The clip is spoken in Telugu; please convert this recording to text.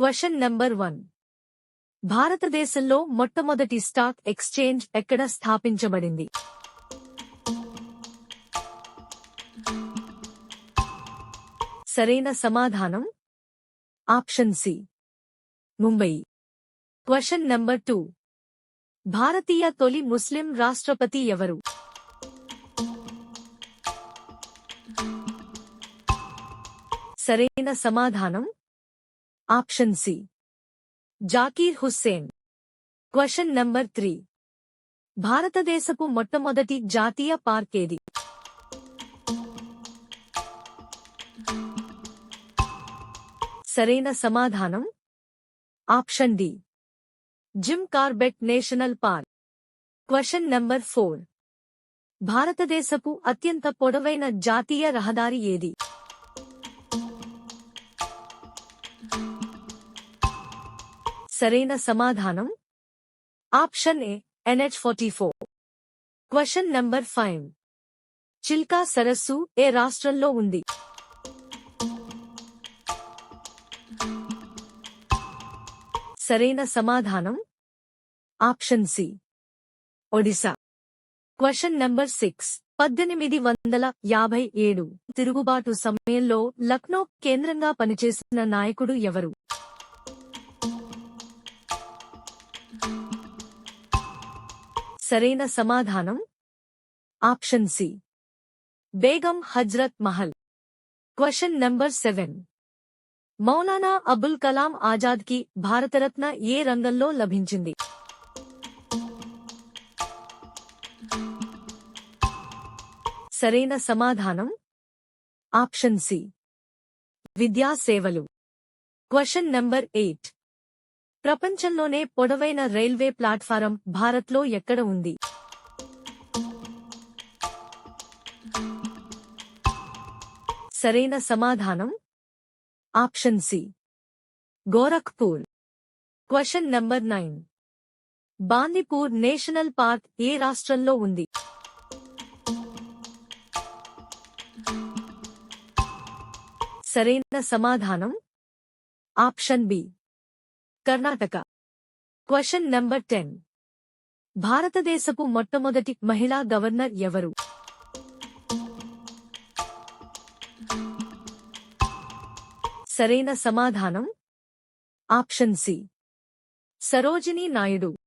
క్వశ్చన్ నంబర్ వన్ భారతదేశంలో మొట్టమొదటి స్టాక్ ఎక్స్చేంజ్ ఎక్కడ స్థాపించబడింది? సరైన సమాధానం? Option C Mumbai question number two భారతీయ తొలి ముస్లిం రాష్ట్రపతి ఎవరు? సరైన సమాధానం? Option C Zakir Hussain question number three భారతదేశపు మొట్టమొదటి జాతీయ పార్క్ ఏది సరైన సమాధానం option D Jim Corbett national park question number four భారతదేశపు అత్యంత పొడవైన జాతీయ రహదారి ఏది సరైన సమాధానం? Option A NH forty four. Question number five. Chilika సరస్సు ఏ రాష్ట్రంలో ఉంది? సరైన సమాధానం? Option C Odisha. Question number six. పద్దెనిమిది వందల యాభై ఏడు. తిరుగుబాటు సమయంలో లక్నో కేంద్రంగా పనిచేసిన నాయకుడు ఎవరు? సరైన సమాధానం? Option C. Begum Hazrat Mahal. Question number seven. Maulana Abul Kalam ఆజాద్కి Bharat Ratna ఏ రంగంలో లభించింది? సరైన సమాధానం? Option C. విద్యా సేవలు. Question number eight. ప్రపంచంలోనే పొడవైన రైల్వే ప్లాట్ఫారం భారత్లో ఎక్కడ ఉంది? సరైన సమాధానం? Option C. Gorakhpur. Question number nine. Bandipur national park ఏ రాష్ట్రంలో ఉంది? సరైన సమాధానం? Option B. Karnataka. Question number ten భారతదేశపు మొట్టమొదటి మహిళా గవర్నర్ ఎవరు? సరైన సమాధానం? Option C. సరోజినీ నాయుడు.